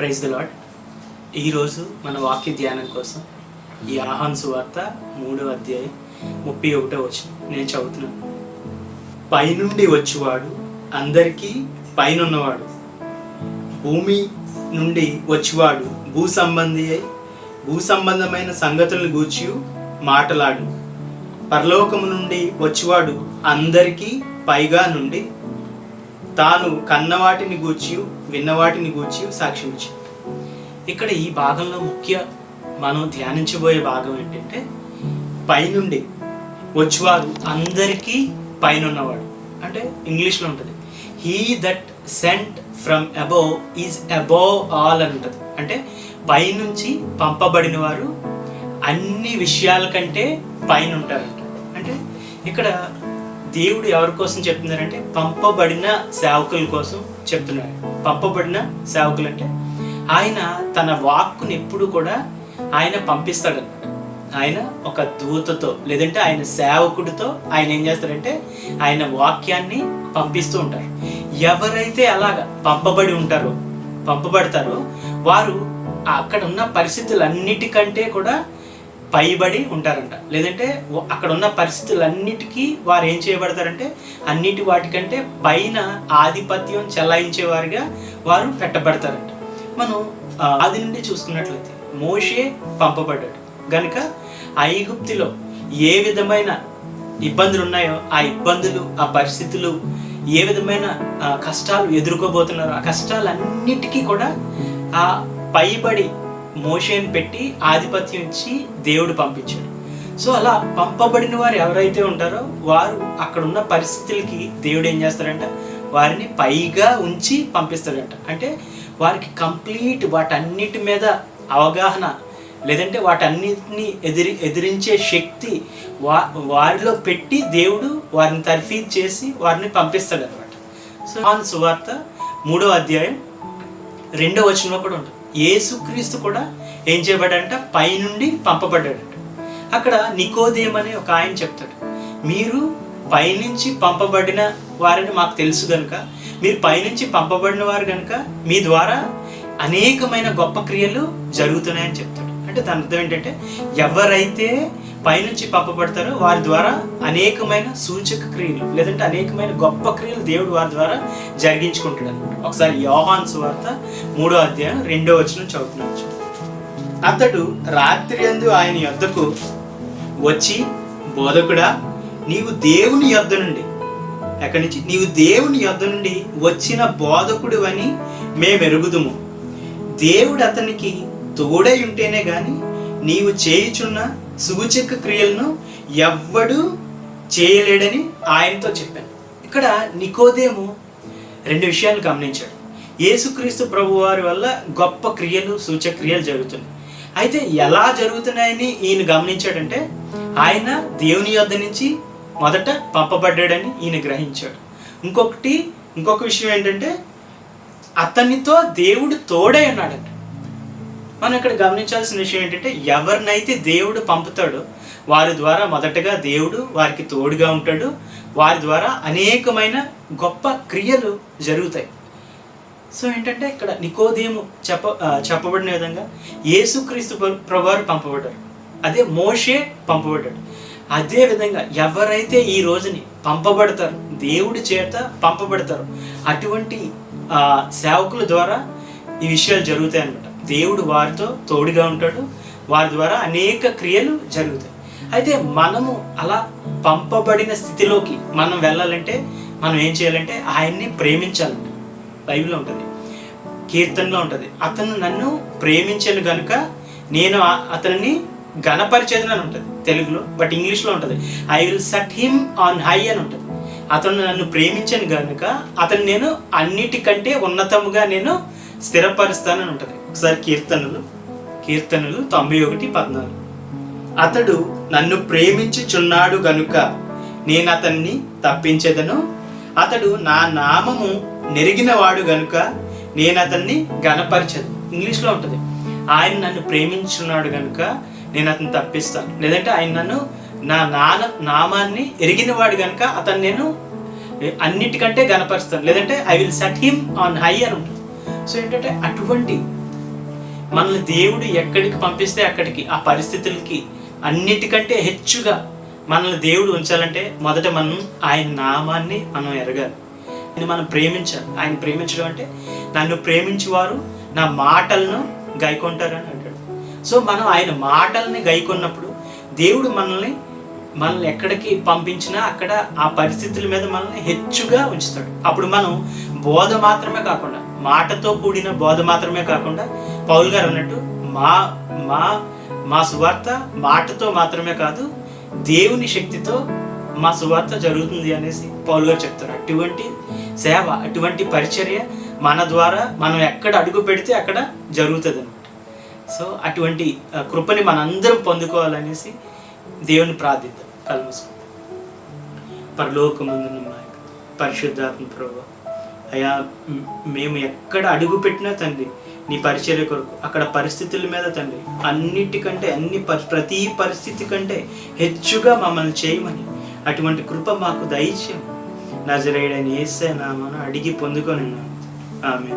Praise the lord ఈరోజు మన వాక్య ధ్యానం కోసం ఈ ఆహాన్ సువార్త మూడవ అధ్యాయం ముప్పై ఒకటో వచ్చిన నేను చదువుతున్నాను. పైనుండి వచ్చేవాడు అందరికీ పైనున్నవాడు. భూమి నుండి వచ్చేవాడు భూ సంబంధి అయి భూ సంబంధమైన సంగతులను గూర్చి మాటలాడు. పరలోకము నుండి వచ్చేవాడు అందరికీ పైగా నుండి తాను కన్నవాటిని గూర్చి విన్నవాటిని గూర్చి సాక్ష్యం ఇచ్చి ఇక్కడ ఈ భాగంలో ముఖ్య మనం ధ్యానించబోయే భాగం ఏంటంటే పైనుండి వచ్చేవారు అందరికీ పైన ఉన్నవాడు అంటే ఇంగ్లీష్లో ఉంటుంది. He that sent from above is above all అని ఉంటుంది. అంటే పైనుంచి పంపబడిన వారు అన్ని విషయాల కంటే పైన ఉంటారు అంటే ఇక్కడ దేవుడు ఎవరి కోసం చెప్తున్నారంటే పంపబడిన సేవకుల కోసం చెప్తున్నాడు. పంపబడిన సేవకులు అంటే ఆయన తన వాక్కుని ఎప్పుడు కూడా ఆయన పంపిస్తాడు. ఆయన ఒక దూతతో లేదంటే ఆయన సేవకుడితో ఆయన ఏం చేస్తారంటే ఆయన వాక్యాన్ని పంపిస్తూ ఉంటారు. ఎవరైతే అలాగ పంపబడి ఉంటారో పంపబడతారో వారు అక్కడ ఉన్న పరిస్థితులన్నిటికంటే కూడా పైబడి ఉంటారంట. లేదంటే అక్కడ ఉన్న పరిస్థితులన్నిటికీ వారు ఏం చేయబడతారంటే అన్నిటి వాటికంటే పైన ఆధిపత్యం చెలాయించేవారుగా వారు పెట్టబడతారంట. మనం ఆది నుండి చూసుకున్నట్లయితే మోషే పంపబడ్డాడు. గనుక ఐగుప్తిలో ఏ విధమైన ఇబ్బందులు ఉన్నాయో ఆ ఇబ్బందులు ఆ పరిస్థితులు ఏ విధమైన ఆ, కష్టాలు ఎదుర్కోబోతున్నారో ఆ కష్టాలన్నిటికీ కూడా ఆ పైబడి మోషేని పెట్టి ఆధిపత్యం ఇచ్చి దేవుడు పంపించాడు. సో అలా పంపబడిన వారు ఎవరైతే ఉంటారో వారు అక్కడ ఉన్న పరిస్థితులకి దేవుడు ఏం చేస్తాడంట? వారిని పైగా ఉంచి పంపిస్తాడంట. అంటే వారికి కంప్లీట్ వాటన్నిటి మీద అవగాహన లేదంటే వాటన్నిటిని ఎదిరి ఎదిరించే శక్తి వా వారిలో పెట్టి దేవుడు వారిని తర్ఫీద్ చేసి వారిని పంపిస్తాడు అనమాట సో సువార్త మూడో అధ్యాయం రెండో వచనంలో కూడా ఉంటుంది. యేసుక్రీస్తు కూడా ఏం చేయబడ్డంట పైనుండి పంపబడ్డాడంట. అక్కడ నికోదేమ్ అనే ఒక ఆయన చెప్తాడు. మీరు పైనుంచి పంపబడిన వారిని మాకు తెలుసు గనుక మీరు పైనుంచి పంపబడిన వారు గనుక మీ ద్వారా అనేకమైన గొప్ప క్రియలు జరుగుతున్నాయని చెప్తాడు. అంటే దాని అర్థం ఏంటంటే ఎవరైతే పైనుంచి పంపబడతారో వారి ద్వారా అనేకమైన సూచక క్రియలు లేదంటే అనేకమైన గొప్ప క్రియలు దేవుడు వారి ద్వారా జరిగించుకుంటాడు అనమాట ఒకసారి యోహాన్ సువార్త మూడో అధ్యాయం రెండో వచనం చదువుతున్నాను. అతడు రాత్రి అందు ఆయన యొద్దకు వచ్చి బోధకుడా నీవు దేవుని యొద్ద నుండి ఎక్కడి నుంచి? నీవు దేవుని యొద్ద నుండి వచ్చిన బోధకుడు అని మేము ఎరుగుదుము దేవుడు అతనికి తోడై ఉంటేనే కానీ నీవు చేయుచున్న సూచక క్రియలను ఎవ్వడు చేయలేడని ఆయనతో చెప్పాను. ఇక్కడ నికోదేము రెండు విషయాలు గమనించాడు. యేసుక్రీస్తు ప్రభు వారి వల్ల గొప్ప క్రియలు సూచక్రియలు జరుగుతున్నాయి. అయితే ఎలా జరుగుతున్నాయని ఈయన గమనించాడంటే ఆయన దేవుని యొద్ద నుంచి మొదట పంపబడ్డాడని ఈయన గ్రహించాడు. ఇంకొకటి ఇంకొక విషయం ఏంటంటే అతనితో దేవుడు తోడై ఉన్నాడంట. మనం ఇక్కడ గమనించాల్సిన విషయం ఏంటంటే ఎవరినైతే దేవుడు పంపుతాడో వారి ద్వారా మొదటగా దేవుడు వారికి తోడుగా ఉంటాడు. వారి ద్వారా అనేకమైన గొప్ప క్రియలు జరుగుతాయి. సో ఏంటంటే ఇక్కడ నికోదేము చెప్ప చెప్పబడిన విధంగా యేసుక్రీస్తు ప్రభువారు పంపబడ్డారు. అదే మోషే పంపబడ్డాడు. అదే విధంగా ఎవరైతే ఈ రోజుని పంపబడతారు దేవుడి చేత పంపబడతారు అటువంటి సేవకుల ద్వారా ఈ విషయాలు జరుగుతాయి అనమాట దేవుడు వారితో తోడుగా ఉంటాడు. వారి ద్వారా అనేక క్రియలు జరుగుతాయి. అయితే మనము అలా పంపబడిన స్థితిలోకి మనం వెళ్ళాలంటే మనం ఏం చేయాలంటే ఆయన్ని ప్రేమించాలంట. బైబిల్లో ఉంటుంది. కీర్తనలో ఉంటుంది. అతను నన్ను ప్రేమించను గనుక నేను అతనిని ఘనపరిచేదని అని ఉంటుంది. తెలుగులో బట్ ఇంగ్లీష్లో ఉంటుంది. I will set him on high అని ఉంటుంది. అతను నన్ను ప్రేమించను గనుక అతను నేను అన్నిటికంటే ఉన్నతముగా నేను స్థిరపరుస్తానని ఉంటుంది. ఒకసారి కీర్తనలు కీర్తనలు తొంభై ఒకటి పద్నాలుగు. అతడు నన్ను ప్రేమించుచున్నాడు గనుక నేను అతన్ని తప్పించేదను. అతడు నా నామము నెరిగినవాడు గనుక నేను అతన్ని గణపరచదు ఇంగ్లీష్లో ఉంటుంది. ఆయన నన్ను ప్రేమించున్నాడు గనుక నేను అతన్ని తప్పిస్తాను. లేదంటే ఆయన నన్ను నా నాన్న నామాన్ని ఎరిగినవాడు గనుక అతన్ని నేను అన్నిటికంటే గణపరుస్తాను లేదంటే I will set him on high అని ఉంటుంది. సో ఏంటంటే అటువంటి మనల్ని దేవుడు ఎక్కడికి పంపిస్తే అక్కడికి ఆ పరిస్థితులకి అన్నిటికంటే హెచ్చుగా మనల్ని దేవుడు ఉంచాలంటే మొదట మనం ఆయన నామాన్ని మనం ఎరగాలి. మనం ప్రేమించాలి. ఆయన ప్రేమించడం అంటే నన్ను ప్రేమించేవారు నా మాటలను గైకొంటారని అంటాడు. సో మనం ఆయన మాటల్ని గైకొన్నప్పుడు దేవుడు మనల్ని మనల్ని ఎక్కడికి పంపించినా అక్కడ ఆ పరిస్థితుల మీద మనల్ని హెచ్చుగా ఉంచుతాడు. అప్పుడు మనం బోధ మాత్రమే కాకుండా మాటతో కూడిన బోధ మాత్రమే కాకుండా పౌల్ గారు అన్నట్టు మా మా మా సువార్త మాటతో మాత్రమే కాదు దేవుని శక్తితో మా సువార్త జరుగుతుంది అనేసి పౌల్ గారు చెప్తారు అటువంటి సేవ అటువంటి పరిచర్య మన ద్వారా మనం ఎక్కడ అడుగు పెడితే అక్కడ జరుగుతుంది అనమాట సో అటువంటి కృపని మనందరం పొందుకోవాలనేసి దేవుని ప్రార్థిద్దాం. కళ్ళు మూసుకుందాం. పరలోకమందున్న పరిశుద్ధాత్మ ప్రభు అయా మేము ఎక్కడ అడుగు పెట్టినా తండ్రి నీ పరిచర్య కొరకు అక్కడ పరిస్థితుల మీద తండ్రి అన్నిటికంటే అన్ని పరి ప్రతి పరిస్థితి కంటే హెచ్చుగా మమ్మల్ని చేయమని అటువంటి కృప మాకు దయచేయం నజరేడని ఏసే నామను అడిగి పొందుకొని ఆమె